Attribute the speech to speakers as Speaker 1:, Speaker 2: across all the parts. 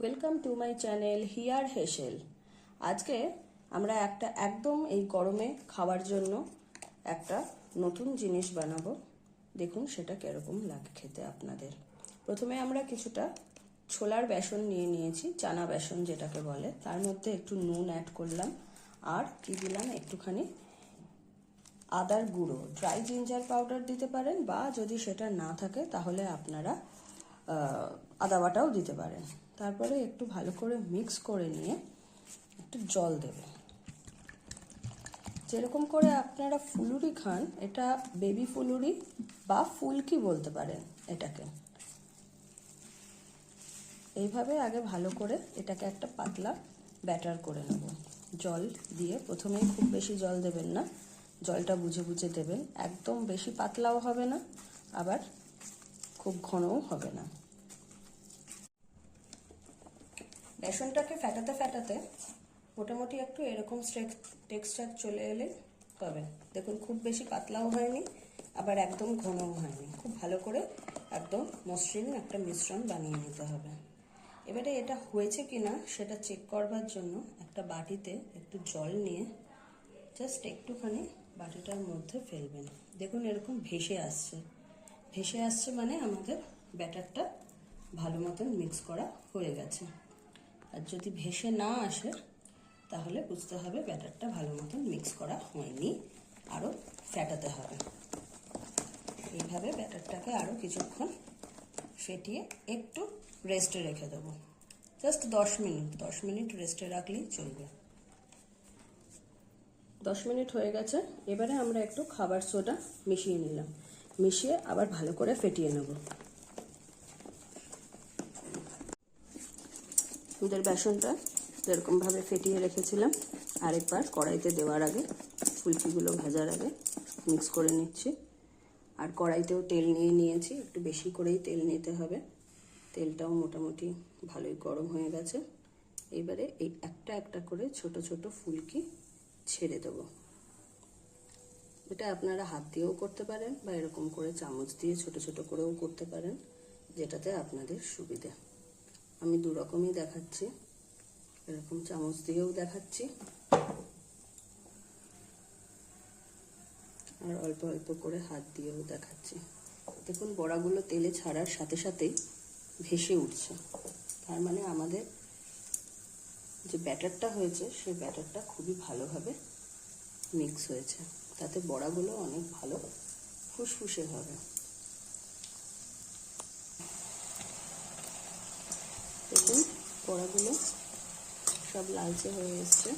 Speaker 1: Welcome to my channel here হেসেল আজকে আমরা একটা একদম এই গরমে খাওয়ার জন্য একটা নতুন জিনিস বানাবো। দেখুন সেটা কীরকম লাগে খেতে আপনাদের। প্রথমে আমরা কিছুটা ছোলার বেসন নিয়ে নিয়েছি, চানা বেসন যেটাকে বলে। তার মধ্যে একটু নুন অ্যাড করলাম। আর কি দিলাম? একটুখানি আদার গুঁড়ো। ড্রাই জিঞ্জার পাউডার দিতে পারেন বা যদি সেটা না থাকে তাহলে আপনারা আদা বাটাও দিতে পারেন। তারপরে একটু ভালো করে মিক্স করে নিয়ে একটু জল দেবে। যেরকম করে আপনারা ফুলুরি খান, এটা বেবি ফুলুরি বা ফুলকি বলতে পারেন এটাকে। এইভাবে আগে ভালো করে এটাকে একটা পাতলা ব্যাটার করে নেব। জল দিয়ে প্রথমেই খুব বেশি জল দেবেন না, জলটা বুঝে বুঝে দেবেন। একদম বেশি পাতলাও হবে না, আবার খুব ঘনও হবে না। বেসনটাকে ফেটাতে ফেটাতে মোটামুটি একটু এরকম টেক্সচার চলে এলে পাবেন। দেখুন, খুব বেশি পাতলাও হয়নি, আবার একদম ঘনও হয়নি। খুব ভালো করে একদম মসৃণ একটা মিশ্রণ বানিয়ে নিতে হবে। এবারে এটা হয়েছে কিনা সেটা চেক করবার জন্য একটা বাটিতে একটু জল নিয়ে জাস্ট একটুখানি বাটিটার মধ্যে ফেলবেন। দেখুন, এরকম ভেসে আসছে। ভেসে আসছে মানে আমাদের ব্যাটারটা ভালো মতন মিক্স করা হয়ে গেছে। আর যদি ভেসে না আসে, তাহলে বুঝতে হবে ব্যাটারটা ভালো মতন মিক্স করা হয়নি আরও ফ্যাটাতে হবে। এইভাবে ব্যাটারটাকে আরও কিছুক্ষণ ফেটিয়ে একটু রেস্টে রেখে দেবো। জাস্ট দশ মিনিট দশ মিনিট রেস্টে রাখলেই চলবে। দশ মিনিট হয়ে গেছে, এবারে আমরা একটু খাবার সোডা মিশিয়ে নিলাম। মিশিয়ে আবার ভালো করে ফেটিয়ে নেব। দুধের বেসনটা যেরকমভাবে ফেটিয়ে রেখেছিলাম। আরেকবার কড়াইতে দেওয়ার আগে ফুলকিগুলো ভাজার আগে মিক্স করে নিচ্ছি। আর কড়াইতেও তেল নিয়ে নিয়েছি, একটু বেশি করেই তেল নিতে হবে। তেলটাও মোটামুটি ভালোই গরম হয়ে গেছে। এবারে এই একটা একটা করে ছোট ছোট ফুলকি ছেড়ে দেবো। এটা আপনারা হাত দিয়েও করতে পারেন বা এরকম করে চামচ দিয়ে ছোট ছোট করেও করতে পারেন, যেটাতে আপনাদের সুবিধে। আমি দু রকমই দেখাচ্ছি। এরকম চামচ দিয়েও দেখাচ্ছি। আর অল্প অল্প করে হাত দিয়েও দেখাচ্ছি। দেখুন, বড়াগুলো তেলে ছাড়ার সাথে সাথেই ভেসে উঠছে। তার মানে আমাদের যে ব্যাটারটা হয়েছে, সেই ব্যাটারটা খুবই ভালোভাবে মিক্স হয়েছে। তাতে বড়াগুলো অনেক ভালো ফুসফুসে হবে। দেখুন বড়াগুলো সব লালচে হয়ে এসছে।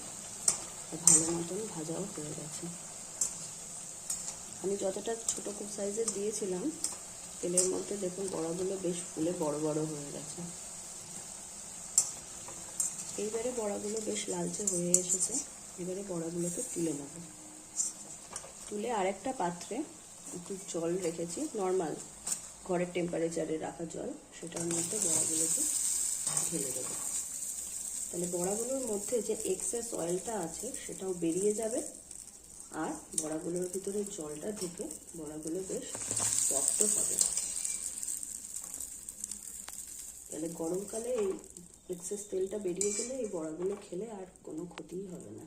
Speaker 1: ভালো মতন ভাজাও হয়ে গেছে। আমি যতটা ছোট খুব সাইজের দিয়েছিলাম, তেলের মধ্যে দেখুন বড়াগুলো বেশ ফুলে বড় বড় হয়ে গেছে। এইবারে বড়াগুলো বেশ লালচে হয়ে এসেছে। এবারে বড়াগুলোকে তুলে নেব। তুলে আরেকটা পাত্রে একটু জল রেখেছি নর্মাল ঘরের টেম্পারেচারে রাখা জল, সেটার মধ্যে বড়াগুলোকে ঢেলে দেবো। তাহলে বড়াগুলোর মধ্যে যে এক্সেস অয়েলটা আছে, সেটাও বেরিয়ে যাবে। আর বড়াগুলোর ভিতরে জলটা ঢুকে বড়াগুলো বেশ শক্ত হবে। তাহলে গরমকালে এই এক্সেস তেলটা বেরিয়ে গেলে এই বড়াগুলো খেলে আর কোনো ক্ষতিই হবে না।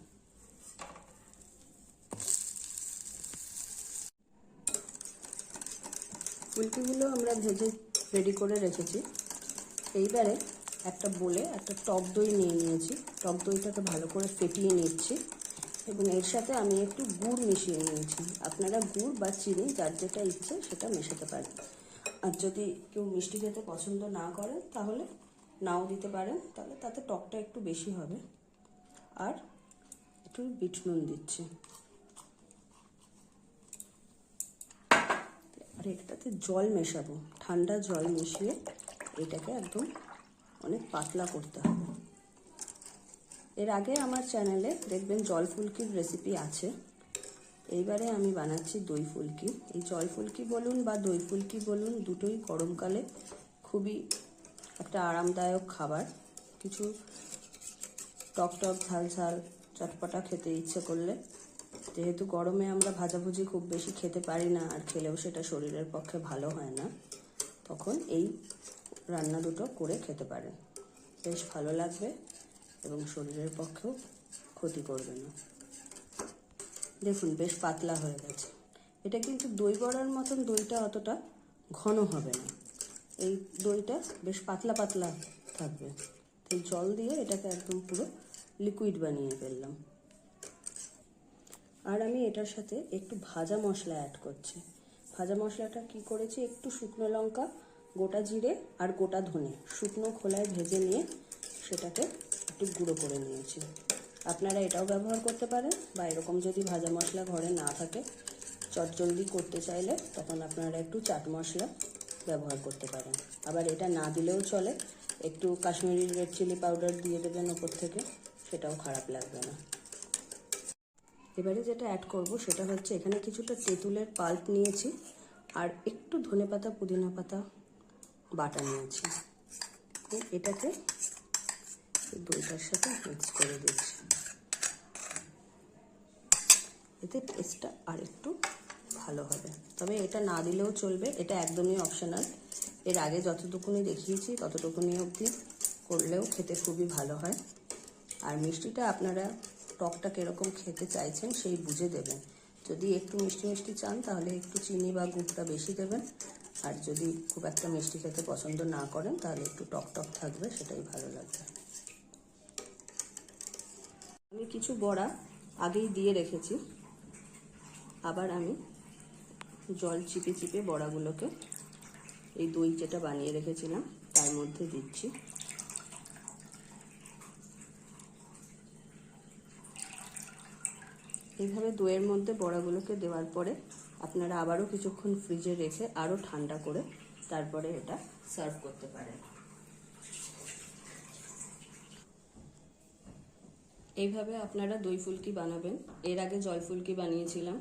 Speaker 1: ফুলকিগুলো আমরা ভেজে রেডি করে রেখেছি। এইবারে একটা বলে একটা টক দই নিয়ে নিয়েছি। টক দইটাকে ভালো করে ফেটিয়ে নিচ্ছি এবং এর সাথে আমি একটু গুড় মিশিয়ে নিয়েছি। আপনারা গুড় বা চিনি, যার যেটা ইচ্ছে সেটা মেশাতে পারেন। আর যদি কেউ মিষ্টি খেতে পছন্দ না করেন তাহলে নাও দিতে পারেন। তাহলে তাতে টকটা একটু বেশি হবে। আর একটু বিট নুন দিচ্ছি। আর এটাতে জল মেশাবো। ঠান্ডা জল মিশিয়ে এটাকে একদম অনেক পাতলা করতে হবে। এর আগে আমার চ্যানেলে দেখবেন জল ফুলকির রেসিপি আছে। এইবারে আমি বানাচ্ছি দই ফুলকি। এই জল ফুলকি বলুন বা দই ফুলকি বলুন, দুটোই গরমকালে খুবই একটা আরামদায়ক খাবার। কিছু টক টক, ঝাল ঝাল, চটপটা খেতে ইচ্ছে করলে। যেহেতু গরমে আমরা ভাজাভুজি খুব বেশি খেতে পারি না, আর খেলেও সেটা শরীরের পক্ষে ভালো হয় না। তখন এই রান্না দুটো করে খেতে পারেন বেশ ভালো লাগবে এবং শরীরের পক্ষেও ক্ষতি করবে না। দেখুন, বেশ পাতলা হয়ে গেছে। এটা কিন্তু দই বড়ার মতন দইটা অতটা ঘন হবে না। এই দইটা বেশ পাতলা পাতলা থাকবে। এই জল দিয়ে এটাকে একদম পুরো লিকুইড বানিয়ে ফেললাম। আর আমি এটার সাথে একটু ভাজা মশলা অ্যাড করছি। ভাজা মশলাটা কি করেছি? একটু শুকনো লঙ্কা গোটা জিরে আর গোটা ধনে শুকনো খোলায় ভেজে নিয়ে সেটাকে একটু গুঁড়ো করে নিয়েছি। আপনারা এটাও ব্যবহার করতে পারেন বা এরকম যদি ভাজা মশলা ঘরে না থাকে, চটজলদি করতে চাইলে তখন আপনারা একটু চাট মশলা ব্যবহার করতে পারেন। আবার এটা না দিলেও চলে, একটু কাশ্মীরি রেড চিলি পাউডার দিয়ে দেবেন ওপর থেকে, সেটাও খারাপ লাগবে না। এবারে যেটা অ্যাড করব সেটা হচ্ছে এখানে কিছুটা তেঁতুলের পাল্প নিয়েছি, আর একটু ধনে পাতা পুদিনা পাতা বাটা নিয়েছি। এটাকে দইটার সাথে মিক্স করে দিচ্ছি। এতে টেস্টটা আর একটু ভালো হবে। তবে এটা না দিলেও চলবে, এটা একদমই অপশনাল এর আগে যতটুকুনি দেখিয়েছি, ততটুকুনি অবধি করলেও খেতে খুবই ভালো হয়। আর মিষ্টিটা আপনারা টকটা কীরকম খেতে চাইছেন সেই বুঝে দেবেন। যদি একটু মিষ্টি মিষ্টি চান, তাহলে একটু চিনি বা গুড়টা বেশি দেবেন। আর যদি খুব একটা মিষ্টি খেতে পছন্দ না করেন, তাহলে একটু টক টক থাকবে, সেটাই ভালো লাগবে। আমি কিছু বড়া আগেই দিয়ে রেখেছি। আবার আমি জল চিপে চিপে বড়াগুলোকে এই দই যেটা বানিয়ে রেখেছিলাম, তার মধ্যে দিচ্ছি। এইভাবে দইয়ের মধ্যে বড়াগুলোকে দেওয়ার পরে আপনারা আবারও কিছুক্ষণ ফ্রিজে রেখে আরও ঠান্ডা করে তারপরে এটা সার্ভ করতে পারেন। এইভাবে আপনারা দই ফুলকি বানাবেন। এর আগে জল ফুলকি বানিয়েছিলাম।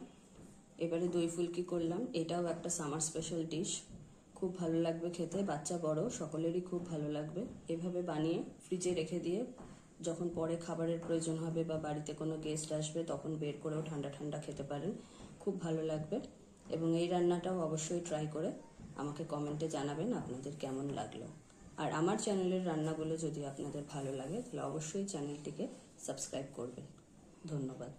Speaker 1: এবারে দই ফুলকি করলাম। এটাও একটা সামার স্পেশাল ডিশ খুব ভালো লাগবে খেতে। বাচ্চা বড়, সকলেরই খুব ভালো লাগবে। এভাবে বানিয়ে ফ্রিজে রেখে দিয়ে যখন পরে খাবারের প্রয়োজন হবে বা বাড়িতে কোনো গেস্ট আসবে, তখন বের করেও ঠান্ডা ঠান্ডা খেতে পারেন। খুব ভালো লাগবে এবং এই রান্নাটাও অবশ্যই ট্রাই করে আমাকে কমেন্টে জানাবেন আপনাদের কেমন লাগল। আর আমার চ্যানেলের রান্নাগুলো যদি আপনাদের ভালো লাগে তাহলে অবশ্যই চ্যানেলটিকে সাবস্ক্রাইব করবেন। ধন্যবাদ।